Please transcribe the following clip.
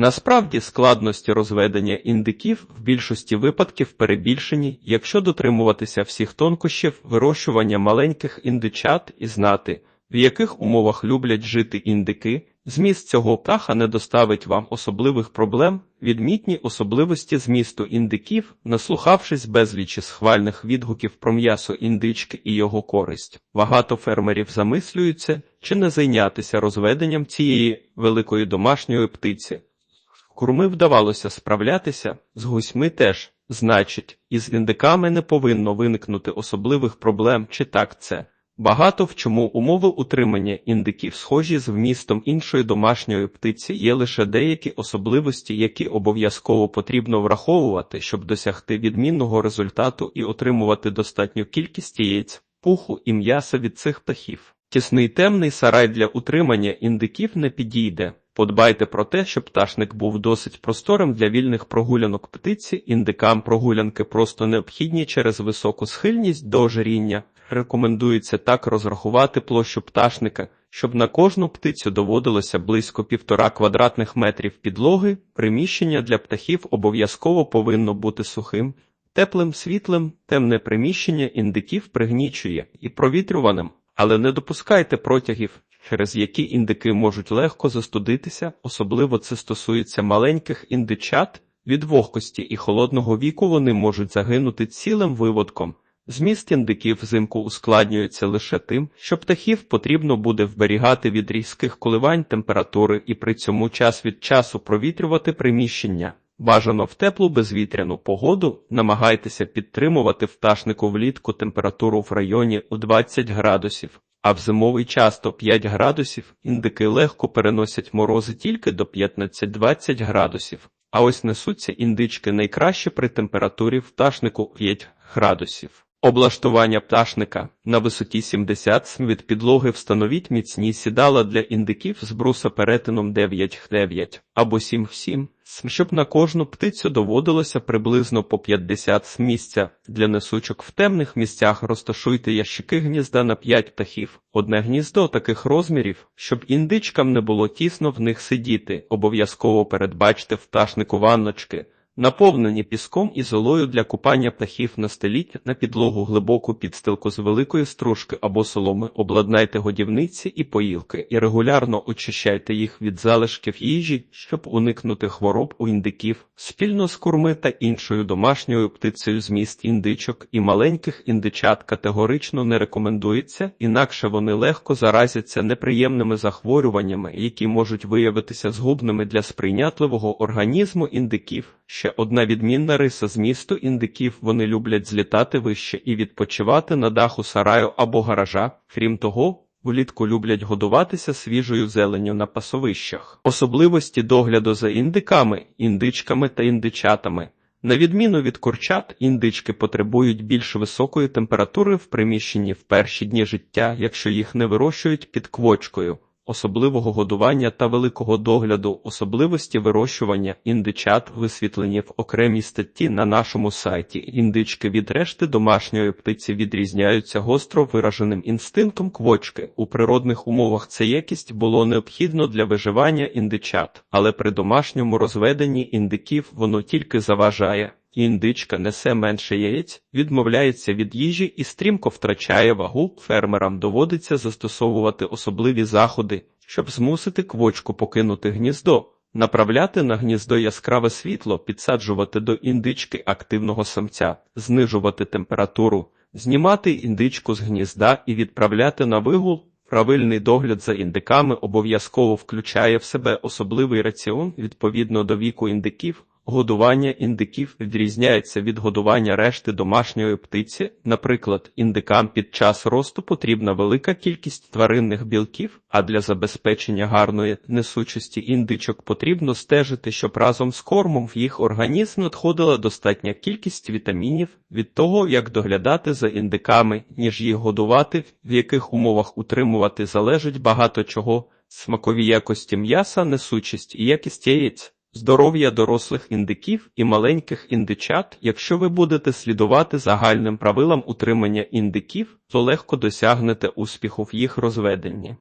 Насправді складності розведення індиків в більшості випадків перебільшені, якщо дотримуватися всіх тонкощів вирощування маленьких індичат і знати, в яких умовах люблять жити індики, зміст цього птаха не доставить вам особливих проблем, відмітні особливості змісту індиків, наслухавшись безлічі схвальних відгуків про м'ясо індички і його користь. Багато фермерів замислюються, чи не зайнятися розведенням цієї великої домашньої птиці. Курми вдавалося справлятися, з гусьми теж, значить, із індиками не повинно виникнути особливих проблем, чи так це. Багато в чому умови утримання індиків схожі з вмістом іншої домашньої птиці є лише деякі особливості, які обов'язково потрібно враховувати, щоб досягти відмінного результату і отримувати достатню кількість яєць, пуху і м'яса від цих птахів. Тісний темний сарай для утримання індиків не підійде. Подбайте про те, щоб пташник був досить просторим для вільних прогулянок птиці, індикам прогулянки просто необхідні через високу схильність до ожиріння. Рекомендується так розрахувати площу пташника, щоб на кожну птицю доводилося близько півтора квадратних метрів підлоги. Приміщення для птахів обов'язково повинно бути сухим, теплим, світлим, темне приміщення індиків пригнічує і провітрюваним, але не допускайте протягів, через які індики можуть легко застудитися, особливо це стосується маленьких індичат. Від вогкості і холодного віку вони можуть загинути цілим виводком. Зміст індиків взимку ускладнюється лише тим, що птахів потрібно буде вберігати від різких коливань температури і при цьому час від часу провітрювати приміщення. Бажано в теплу безвітряну погоду намагайтеся підтримувати в пташнику влітку температуру в районі у 20 градусів, а в зимовий час то 5 градусів, індики легко переносять морози тільки до 15-20 градусів. А ось несуться індички найкраще при температурі в пташнику 5 градусів. Облаштування пташника на висоті 70 см від підлоги встановіть міцні сідала для індиків з бруса перетином 9-9 або 7-7 см, щоб на кожну птицю доводилося приблизно по 50 см місця. Для несучок в темних місцях розташуйте ящики гнізда на 5 птахів. Одне гніздо таких розмірів, щоб індичкам не було тісно в них сидіти. Обов'язково передбачте в пташнику ванночки. Наповнені піском і золою для купання птахів на настеліть на підлогу глибоку підстилку з великої стружки або соломи, обладнайте годівниці і поїлки і регулярно очищайте їх від залишків їжі, щоб уникнути хвороб у індиків, спільно з курми та іншою домашньою птицею зміст індичок і маленьких індичат категорично не рекомендується, інакше вони легко заразяться неприємними захворюваннями, які можуть виявитися згубними для сприйнятливого організму індиків. Ще одна відмінна риса змісту індиків вони люблять злітати вище і відпочивати на даху сараю або гаража. Крім того, влітку люблять годуватися свіжою зеленню на пасовищах. Особливості догляду за індиками, індичками та індичатами. На відміну від курчат, індички потребують більш високої температури в приміщенні в перші дні життя, якщо їх не вирощують під квочкою особливого годування та великого догляду, особливості вирощування індичат висвітлені в окремій статті на нашому сайті. Індички від решти домашньої птиці відрізняються гостро вираженим інстинктом квочки. У природних умовах ця якість було необхідно для виживання індичат, але при домашньому розведенні індиків воно тільки заважає. Індичка несе менше яєць, відмовляється від їжі і стрімко втрачає вагу. Фермерам доводиться застосовувати особливі заходи, щоб змусити квочку покинути гніздо, направляти на гніздо яскраве світло, підсаджувати до індички активного самця, знижувати температуру, знімати індичку з гнізда і відправляти на вигул. Правильний догляд за індиками обов'язково включає в себе особливий раціон відповідно до віку індиків. Годування індиків відрізняється від годування решти домашньої птиці. Наприклад, індикам під час росту потрібна велика кількість тваринних білків, а для забезпечення гарної несучості індичок потрібно стежити, щоб разом з кормом в їх організм надходила достатня кількість вітамінів від того, як доглядати за індиками, ніж їх годувати, в яких умовах утримувати залежить багато чого, смакові якості м'яса, несучість і якість яєць. Здоров'я дорослих індиків і маленьких індичат, якщо ви будете слідувати загальним правилам утримання індиків, то легко досягнете успіху в їх розведенні.